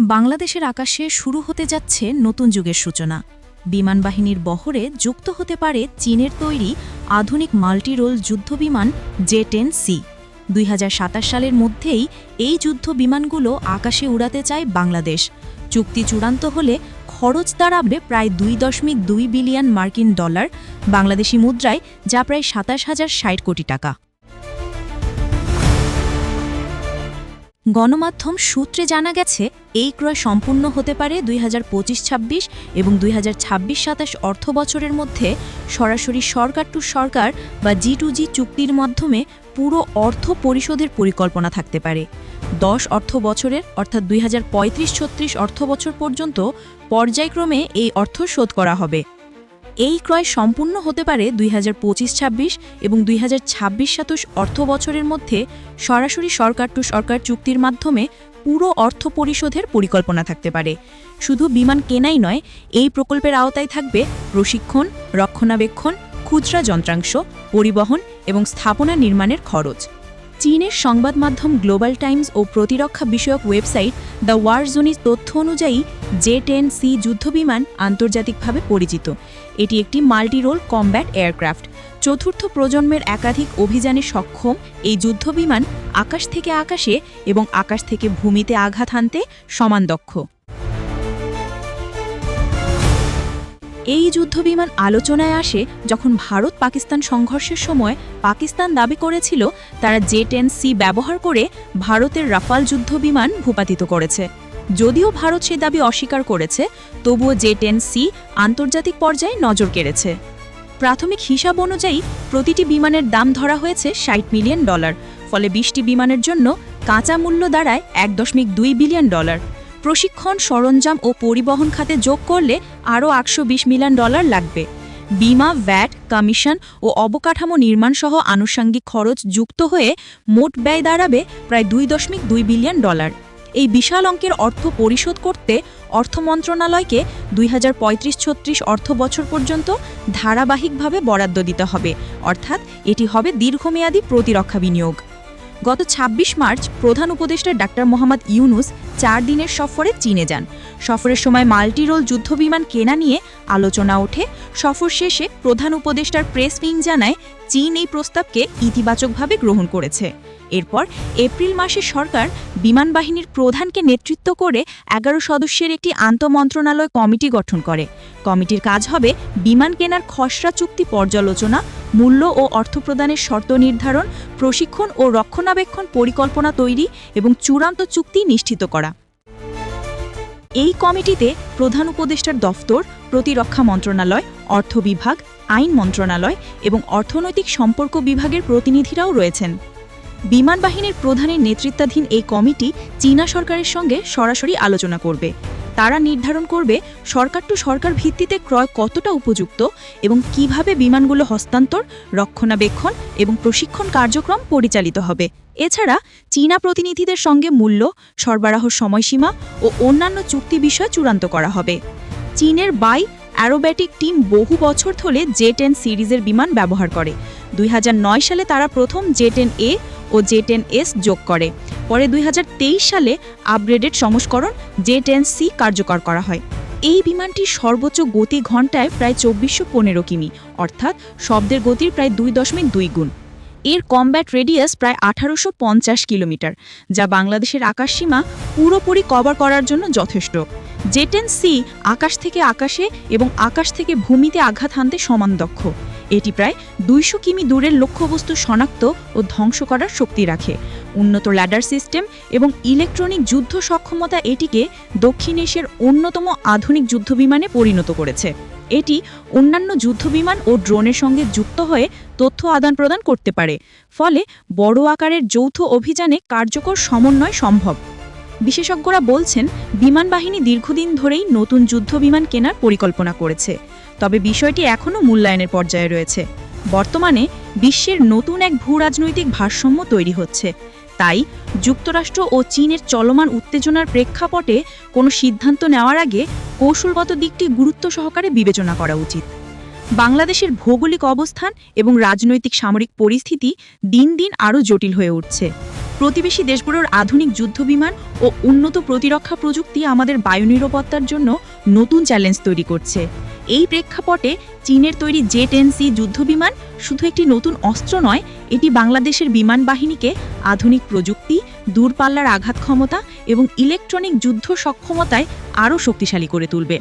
বাংলাদেশের আকাশে শুরু হতে যাচ্ছে নতুন যুগের সূচনা। বিমানবাহিনীর বহরে যুক্ত হতে পারে চীনের তৈরি আধুনিক মাল্টিরোল যুদ্ধবিমান জে টেন সি। দুই হাজার সাতাশ সালের মধ্যেই এই যুদ্ধ বিমানগুলো আকাশে উড়াতে চায় বাংলাদেশ। চুক্তি চূড়ান্ত হলে খরচ দাঁড়াবে প্রায় দুই দশমিক দুই বিলিয়ন মার্কিন ডলার, বাংলাদেশি মুদ্রায় যা প্রায় সাতাশ হাজার ষাট কোটি টাকা। গণমাধ্যম সূত্রে জানা গেছে, এই ক্রয় সম্পূর্ণ হতে পারে দুই হাজার পঁচিশ ছাব্বিশ এবং দুই হাজার ছাব্বিশ সাতাশ অর্থ বছরের মধ্যে। সরাসরি সরকার টু সরকার বা জি টু জি চুক্তির মাধ্যমে পুরো অর্থ পরিশোধের পরিকল্পনা থাকতে পারে। দশ অর্থ বছরের অর্থাৎ দুই হাজার পঁয়ত্রিশ ছত্রিশ অর্থ বছর পর্যন্ত পর্যায়ক্রমে এই অর্থ শোধ করা হবে। এই ক্রয় সম্পূর্ণ হতে পারে দুই হাজার পঁচিশ ছাব্বিশ এবং দুই হাজার ছাব্বিশ সাতাশ অর্থ বছরের মধ্যে সরাসরি সরকার টু সরকার চুক্তির মাধ্যমে পুরো অর্থ পরিশোধের পরিকল্পনা থাকতে পারে। শুধু বিমান কেনাই নয়, এই প্রকল্পের আওতায় থাকবে প্রশিক্ষণ, রক্ষণাবেক্ষণ, খুচরা যন্ত্রাংশ, পরিবহন এবং স্থাপনা নির্মাণের খরচ। চীনের সংবাদ মাধ্যম গ্লোবাল টাইমস ও প্রতিরক্ষা বিষয়ক ওয়েবসাইট দ্য ওয়ার জোনির তথ্য অনুযায়ী জে টেন সি যুদ্ধবিমান আন্তর্জাতিকভাবে পরিচিত। এটি একটি মাল্টিরোল কমব্যাট এয়ারক্রাফট। চতুর্থ প্রজন্মের একাধিক অভিযানে সক্ষম, এই যুদ্ধবিমান আকাশ থেকে আকাশে এবং আকাশ থেকে ভূমিতে আঘাত হানতে সমান দক্ষ। এই যুদ্ধবিমান আলোচনায় আসে যখন ভারত পাকিস্তান সংঘর্ষের সময় পাকিস্তান দাবি করেছিল তারা জে টেন সি ব্যবহার করে ভারতের রাফাল যুদ্ধবিমান ভূপাতিত করেছে। যদিও ভারত সে দাবি অস্বীকার করেছে, তবুও জে টেন সি আন্তর্জাতিক পর্যায়ে নজর কেড়েছে। প্রাথমিক হিসাব অনুযায়ী প্রতিটি বিমানের দাম ধরা হয়েছে ষাট মিলিয়ন ডলার, ফলে বিশটি বিমানের জন্য কাঁচা মূল্য দাঁড়ায় এক দশমিক দুই বিলিয়ন ডলার। প্রশিক্ষণ, সরঞ্জাম ও পরিবহন খাতে যোগ করলে আরও বিশ মিলিয়ন ডলার লাগবে। বিমা, ভ্যাট, কমিশন ও অবকাঠামো নির্মাণসহ আনুষঙ্গিক খরচ যুক্ত হয়ে মোট ব্যয় দাঁড়াবে প্রায় দুই দশমিক দুই বিলিয়ন ডলার। এই বিশাল অঙ্কের অর্থ পরিশোধ করতে অর্থ মন্ত্রণালয়কে দুই হাজার পঁয়ত্রিশ ছত্রিশ অর্থ বছর পর্যন্ত ধারাবাহিকভাবে বরাদ্দ দিতে হবে। অর্থাৎ এটি হবে দীর্ঘমেয়াদী প্রতিরক্ষা বিনিয়োগ। গত ২৬ মার্চ প্রধান উপদেষ্টা ডাক্তার মোহাম্মদ ইউনুস চার দিনের সফরে চীনে যান। সফরের সময় মাল্টিরোল যুদ্ধবিমান কেনা নিয়ে আলোচনা ওঠে। সফর শেষে প্রধান উপদেষ্টার প্রেস উইং জানায়, চীন এই প্রস্তাবকে ইতিবাচকভাবে গ্রহণ করেছে। এরপর এপ্রিল মাসে সরকার বিমান বাহিনীর প্রধানকে নেতৃত্ব করে এগারো সদস্যের একটি আন্তমন্ত্রণালয় কমিটি গঠন করে। কমিটির কাজ হবে বিমান কেনার খসড়া চুক্তি পর্যালোচনা, মূল্য ও অর্থ প্রদানের শর্ত নির্ধারণ, প্রশিক্ষণ ও রক্ষণাবেক্ষণ পরিকল্পনা তৈরি এবং চূড়ান্ত চুক্তি নিশ্চিত করা। এই কমিটিতে প্রধান উপদেষ্টার দফতর, প্রতিরক্ষা মন্ত্রণালয়, অর্থ বিভাগ, আইন মন্ত্রণালয় এবং অর্থনৈতিক সম্পর্ক বিভাগের প্রতিনিধিরাও রয়েছেন। বিমান বাহিনীর প্রধানের নেতৃত্বাধীন এই কমিটি চীনা সরকারের সঙ্গে সরাসরি আলোচনা করবে। তারা নির্ধারণ করবে সরকার টু সরকার ভিত্তিতে ক্রয় কতটা উপযুক্ত এবং কীভাবে বিমানগুলো হস্তান্তর, রক্ষণাবেক্ষণ এবং প্রশিক্ষণ কার্যক্রম পরিচালিত হবে। এছাড়া চীনা প্রতিনিধিদের সঙ্গে মূল্য, সরবরাহ সময়সীমা ও অন্যান্য চুক্তি বিষয় চূড়ান্ত করা হবে। চীনের বাই অ্যারোব্যাটিক টিম বহু বছর ধরে জে টেন সিরিজের বিমান ব্যবহার করে। দুই হাজার নয় সালে তারা প্রথম জে টেন এ ও জে টেন এস যোগ করে। পরে দুই হাজার তেইশ সালে আপগ্রেডেড সংস্করণ জে টেন সি কার্যকর করা হয়। এই বিমানটি সর্বোচ্চ গতি ঘন্টায় প্রায় চব্বিশশো পনেরো কিমি, অর্থাৎ শব্দের গতির প্রায় দুই দশমিক দুই গুণ। এর কমব্যাট রেডিয়াস প্রায় আঠারোশো পঞ্চাশ কিলোমিটার, যা বাংলাদেশের আকাশসীমা পুরোপুরি কভার করার জন্য যথেষ্ট। জেটেন সি আকাশ থেকে আকাশে এবং আকাশ থেকে ভূমিতে আঘাত হানতে সমান দক্ষ। এটি প্রায় দুইশো কিমি দূরের লক্ষ্যবস্তু শনাক্ত ও ধ্বংস করার শক্তি রাখে। উন্নত ল্যাডার সিস্টেম এবং ইলেকট্রনিক যুদ্ধ সক্ষমতা এটিকে দক্ষিণ এশিয়ার অন্যতম আধুনিক যুদ্ধবিমানে পরিণত করেছে। এটি অন্যান্য যুদ্ধবিমান ও ড্রোনের সঙ্গে যুক্ত হয়ে তথ্য আদান প্রদান করতে পারে। ফলে বড় আকারের যৌথ অভিযানে কার্যকর সমন্বয় সম্ভব। বিশেষজ্ঞরা বলছেন, বিমান বাহিনী দীর্ঘদিন ধরেই নতুন যুদ্ধ বিমান কেনার পরিকল্পনা করেছে। তবে বিষয়টি এখনও মূল্যায়নের পর্যায়ে রয়েছে। বর্তমানে বিশ্বের নতুন এক ভূ রাজনৈতিক ভারসাম্য তৈরি হচ্ছে। তাই যুক্তরাষ্ট্র ও চীনের চলমান উত্তেজনার প্রেক্ষাপটে কোনো সিদ্ধান্ত নেওয়ার আগে কৌশলগত দিকটি গুরুত্ব সহকারে বিবেচনা করা উচিত। বাংলাদেশের ভৌগোলিক অবস্থান এবং রাজনৈতিক সামরিক পরিস্থিতি দিন দিন আরও জটিল হয়ে উঠছে। প্রতিবেশী দেশগুলোর আধুনিক যুদ্ধবিমান ও উন্নত প্রতিরক্ষা প্রযুক্তি আমাদের বায়ু নিরাপত্তার জন্য নতুন চ্যালেঞ্জ তৈরি করছে। এই প্রেক্ষাপটে চীনের তৈরি জে টেন সি যুদ্ধবিমান শুধু একটি নতুন অস্ত্র নয়, এটি বাংলাদেশের বিমান বাহিনীকে আধুনিক প্রযুক্তি, দূরপাল্লার আঘাত ক্ষমতা এবং ইলেকট্রনিক যুদ্ধ সক্ষমতায় আরও শক্তিশালী করে তুলবে।